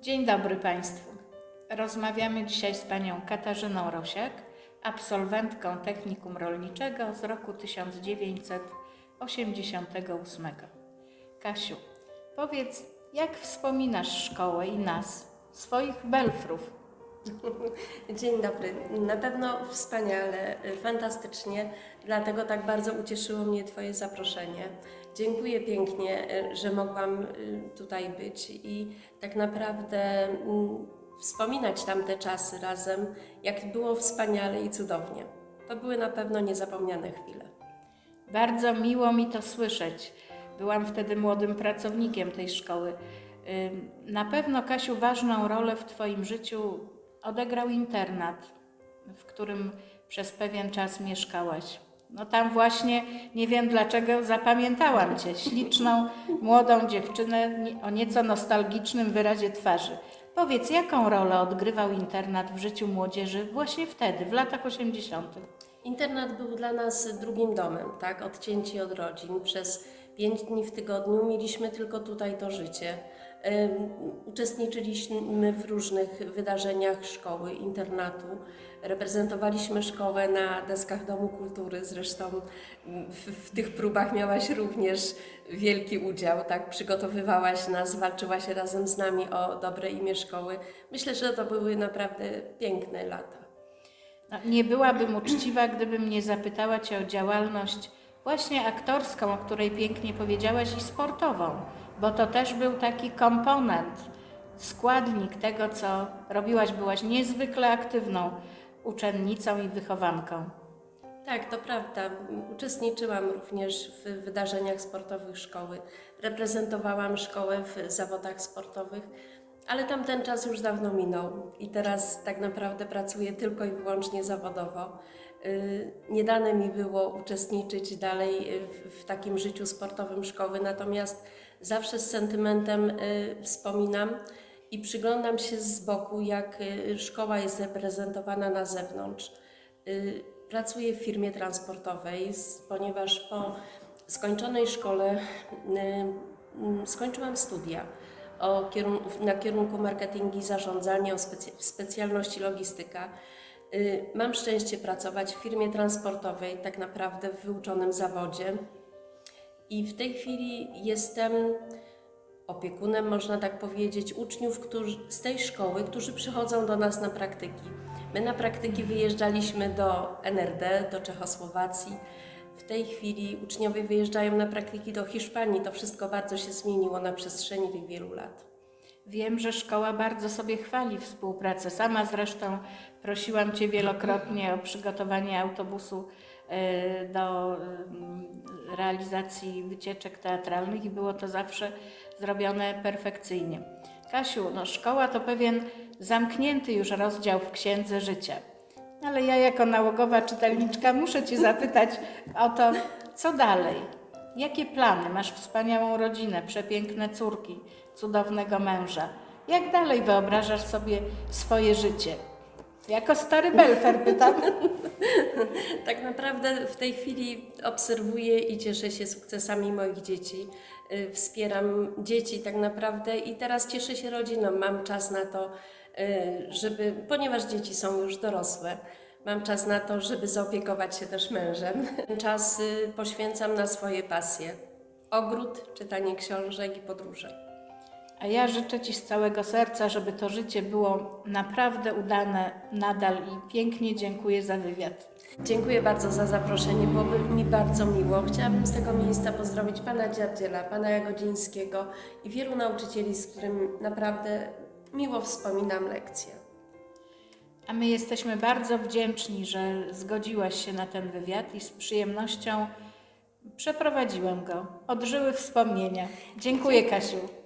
Dzień dobry Państwu. Rozmawiamy dzisiaj z panią Katarzyną Rosiak, absolwentką Technikum Rolniczego z roku 1988. Kasiu, powiedz, jak wspominasz szkołę i nas, swoich belfrów? Dzień dobry. Na pewno wspaniale, fantastycznie, dlatego tak bardzo ucieszyło mnie Twoje zaproszenie. Dziękuję pięknie, że mogłam y, tutaj być i tak naprawdę mm, wspominać tamte czasy razem, jak było wspaniale i cudownie. To były na pewno niezapomniane chwile. Bardzo miło mi to słyszeć. Byłam wtedy młodym pracownikiem tej szkoły. Na pewno, Kasiu, ważną rolę w Twoim życiu odegrał internat, w którym przez pewien czas mieszkałaś. No tam właśnie, nie wiem dlaczego, zapamiętałam Cię, śliczną, młodą dziewczynę o nieco nostalgicznym wyrazie twarzy. Powiedz, jaką rolę odgrywał internat w życiu młodzieży właśnie wtedy, w latach 80.? Internat był dla nas drugim domem, tak? Odcięci od rodzin. Przez pięć dni w tygodniu mieliśmy tylko tutaj to życie. Uczestniczyliśmy w różnych wydarzeniach szkoły, internatu. Reprezentowaliśmy szkołę na deskach Domu Kultury. Zresztą w, w tych próbach miałaś również wielki udział, tak? Przygotowywałaś nas, walczyłaś razem z nami o dobre imię szkoły. Myślę, że to były naprawdę piękne lata. No, nie byłabym uczciwa, gdybym nie zapytała Cię o działalność właśnie aktorską, o której pięknie powiedziałaś, i sportową, bo to też był taki komponent, składnik tego, co robiłaś. Byłaś niezwykle aktywną uczennicą i wychowanką. Tak, to prawda. Uczestniczyłam również w wydarzeniach sportowych szkoły. Reprezentowałam szkołę w zawodach sportowych, ale tamten czas już dawno minął i teraz tak naprawdę pracuję tylko i wyłącznie zawodowo. Yy, Nie dane mi było uczestniczyć dalej w, takim życiu sportowym szkoły, natomiast zawsze z sentymentem yy, wspominam i przyglądam się z boku, jak yy, szkoła jest reprezentowana na zewnątrz. Y, Pracuję w firmie transportowej, ponieważ po skończonej szkole y, mm, skończyłam studia na kierunku marketing i zarządzanie w specjalności logistyka. Y, Mam szczęście pracować w firmie transportowej, tak naprawdę w wyuczonym zawodzie. I w tej chwili jestem opiekunem, można tak powiedzieć, uczniów którzy, z tej szkoły, którzy przychodzą do nas na praktyki. My na praktyki wyjeżdżaliśmy do NRD, do Czechosłowacji. W tej chwili uczniowie wyjeżdżają na praktyki do Hiszpanii. To wszystko bardzo się zmieniło na przestrzeni tych wielu lat. Wiem, że szkoła bardzo sobie chwali współpracę. Sama zresztą prosiłam Cię wielokrotnie o przygotowanie autobusu e, do mm, realizacji wycieczek teatralnych i było to zawsze zrobione perfekcyjnie. Kasiu, no szkoła to pewien zamknięty już rozdział w księdze życia. Ale ja jako nałogowa czytelniczka muszę Cię zapytać o to, co dalej? Jakie plany? Masz wspaniałą rodzinę, przepiękne córki, cudownego męża. Jak dalej wyobrażasz sobie swoje życie? Jako stary belfer pytam. Tak naprawdę w tej chwili obserwuję i cieszę się sukcesami moich dzieci. Y, Wspieram dzieci tak naprawdę i teraz cieszę się rodziną. Mam czas na to, y, żeby, ponieważ dzieci są już dorosłe, mam czas na to, żeby zaopiekować się też mężem. Ten czas y, poświęcam na swoje pasje. Ogród, czytanie książek i podróże. A ja życzę Ci z całego serca, żeby to życie było naprawdę udane nadal i pięknie dziękuję za wywiad. Dziękuję bardzo za zaproszenie, byłoby mi bardzo miło. Chciałabym z tego miejsca pozdrowić Pana Dziardziela, Pana Jagodzińskiego i wielu nauczycieli, z którym naprawdę miło wspominam lekcje. A my jesteśmy bardzo wdzięczni, że zgodziłaś się na ten wywiad i z przyjemnością przeprowadziłem go. Odżyły wspomnienia. Dziękuję, Kasiu.